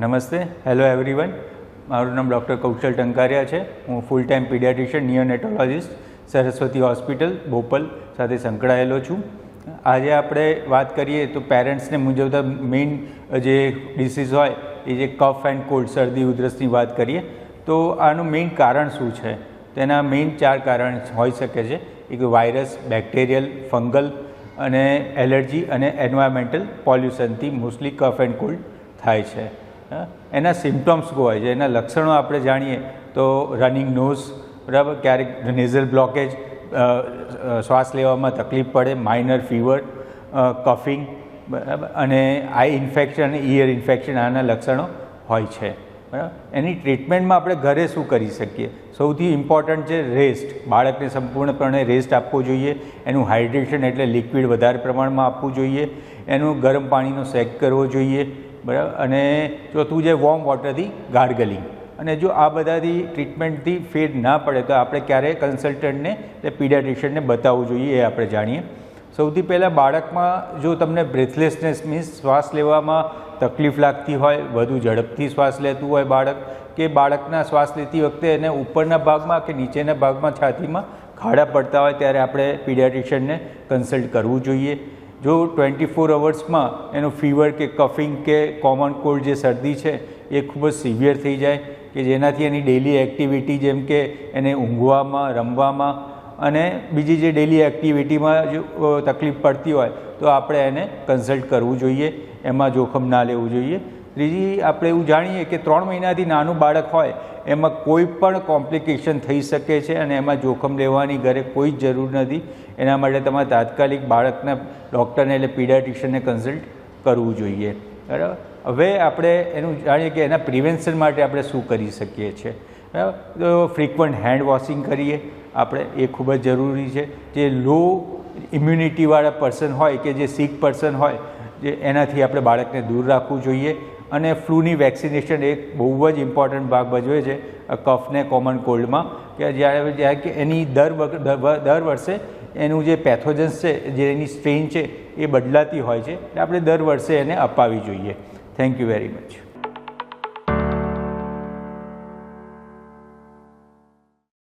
નમસ્તે. Hello everyone મારું નામ ડૉક્ટર કૌશલ ટંકારિયા છે. હું full time pediatrician neonatologist Saraswati hospital Bopal સાથે સંકળાયેલો છું. આજે આપણે વાત કરીએ તો પેરેન્ટ્સને મૂંઝવતા મેઇન જે ડિસીઝ હોય, એ જે કફ એન્ડ કોલ્ડ શરદી, ઉધરસની વાત કરીએ, તો આનું મેઇન કારણ શું છે? તેના મેઇન ચાર કારણ હોઈ શકે છે. એક વાયરસ બેક્ટેરિયલ ફંગલ અને એલર્જી અને એન્વાયરમેન્ટલ પોલ્યુશનથી મોસ્ટલી કફ એન્ડ કોલ્ડ થાય છે? એના સિમ્ટમ્સ હોય છે, એના લક્ષણો આપણે જાણીએ તો રનિંગ નોઝ બરાબર? ક્યારેક નેઝલ બ્લોકેજ શ્વાસ લેવામાં તકલીફ પડે માઇનર ફીવર કફિંગ બરાબર? અને આઈ ઇન્ફેક્શન ઇયર ઇન્ફેક્શન આના લક્ષણો હોય છે, બરાબર? એની ટ્રીટમેન્ટમાં આપણે ઘરે શું કરી શકીએ? સૌથી ઇમ્પોર્ટન્ટ છે રેસ્ટ બાળકને સંપૂર્ણપણે રેસ્ટ આપવો જોઈએ, એનું હાઇડ્રેશન એટલે લિક્વિડ વધારે પ્રમાણમાં આપવું જોઈએ, એનું ગરમ પાણીનો સેક કરવો જોઈએ બરાબર? અને ચોથું છે વોર્મ વોટરથી ગાર્ગલિંગ અને જો આ બધાથી ટ્રીટમેન્ટથી ફેર ના પડે, તો આપણે ક્યારેય કન્સલ્ટન્ટને એટલે પીડિયાટ્રિશિયનને બતાવવું જોઈએ એ આપણે જાણીએ. સૌથી પહેલાં બાળકમાં જો તમને બ્રેથલેસનેસ મીન્સ શ્વાસ લેવામાં તકલીફ લાગતી હોય, વધુ ઝડપથી શ્વાસ લેતું હોય બાળક, કે બાળકના શ્વાસ લેતી વખતે એને ઉપરના ભાગમાં કે નીચેના ભાગમાં છાતીમાં ખાડા પડતા હોય, ત્યારે આપણે પીડિયાટ્રિશિયનને કન્સલ્ટ કરવું જોઈએ. જો ટ્વેન્ટી ફોર અવર્સમાં એનો ફીવર કે કફિંગ કે કોમન કોલ્ડ જે શરદી છે, એ ખૂબ જ સિવિયર થઈ જાય કે જેનાથી એની ડેલી એક્ટિવિટી જેમ કે એને ઊંઘવામાં, રમવામાં અને બીજી જે ડેલી એક્ટિવિટીમાં જો તકલીફ પડતી હોય તો આપણે એને કન્સલ્ટ કરવું જોઈએ, એમાં જોખમ ના લેવું જોઈએ. ત્રીજી આપણે એવું જાણીએ કે ત્રણ મહિનાથી નાનું બાળક હોય, એમાં કોઈ પણ કોમ્પ્લિકેશન થઈ શકે છે અને એમાં જોખમ લેવાની ઘરે કોઈ જ જરૂર નથી. એના માટે તમારે તાત્કાલિક બાળકના ડૉક્ટરને એટલે પીડાટિશિયનને કન્સલ્ટ કરવું જોઈએ. બરાબર? હવે આપણે એનું જાણીએ કે એના પ્રિવેન્શન માટે આપણે શું કરી શકીએ છીએ. બરાબર? તો ફ્રિકવન્ટ હેન્ડ વોશિંગ કરીએ, આપણે, એ ખૂબ જ જરૂરી છે. જે લો ઇમ્યુનિટીવાળા પર્સન હોય કે જે સિક પર્સન હોય, જે એનાથી આપણે બાળકને દૂર રાખવું જોઈએ. અને ફ્લૂની વેક્સિનેશન એક બહુ જ ઇમ્પોર્ટન્ટ ભાગ ભજવે છે કફને કોમન કોલ્ડમાં કે જ્યારે જ્યારે કે એની દર દર વર્ષે એનું જે પેથોજન્સ છે, જે એની સ્ટ્રેન છે, એ બદલાતી હોય છે આપણે દર વર્ષે એને અપાવી જોઈએ. Thank you very much